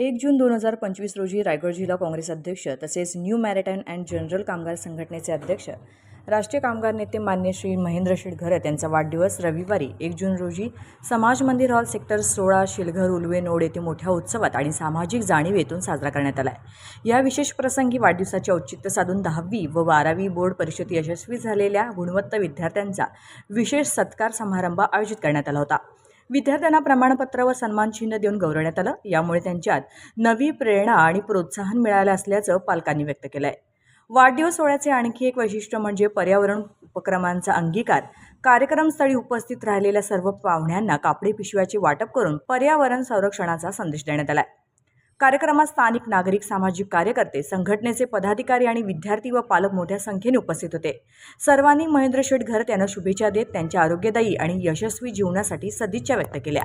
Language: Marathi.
एक जून दोन हजार पंचवीस रोजी रायगड जिल्हा काँग्रेस अध्यक्ष तसेच न्यू मॅरेटाईन अँड जनरल कामगार संघटनेचे अध्यक्ष राष्ट्रीय कामगार नेते मान्य श्री महेंद्र शेठ यांचा वाढदिवस रविवारी एक जून रोजी समाज मंदिर हॉल सेक्टर सोळा शिलघर उलवे नोड येथे मोठ्या उत्सवात आणि सामाजिक जाणीवेतून साजरा करण्यात आला आहे या विशेष प्रसंगी वाढदिवसाचे औचित्य साधून दहावी व बारावी बोर्ड परीक्षेत यशस्वी झालेल्या गुणवत्ता विद्यार्थ्यांचा विशेष सत्कार समारंभ आयोजित करण्यात आला होता. विद्यार्थ्यांना प्रमाणपत्र व सन्मानचिन्ह देऊन गौरवण्यात आलं. यामुळे त्यांच्यात नवी प्रेरणा आणि प्रोत्साहन मिळालं असल्याचं पालकांनी व्यक्त केलं आहे वाढदिवस सोहळ्याचे आणखी एक वैशिष्ट्य म्हणजे पर्यावरण उपक्रमांचा अंगीकार. कार्यक्रमस्थळी उपस्थित राहिलेल्या सर्व पाहुण्यांना कापडी पिशव्याचे वाटप करून पर्यावरण संरक्षणाचा संदेश देण्यात आला आहे कार्यक्रमात स्थानिक नागरिक सामाजिक कार्यकर्ते संघटनेचे पदाधिकारी आणि विद्यार्थी व पालक मोठ्या संख्येने उपस्थित होते. सर्वांनी महेंद्र शेठ घरत यांना शुभेच्छा देत त्यांच्या आरोग्यदायी आणि यशस्वी जीवनासाठी सदिच्छा व्यक्त केल्या.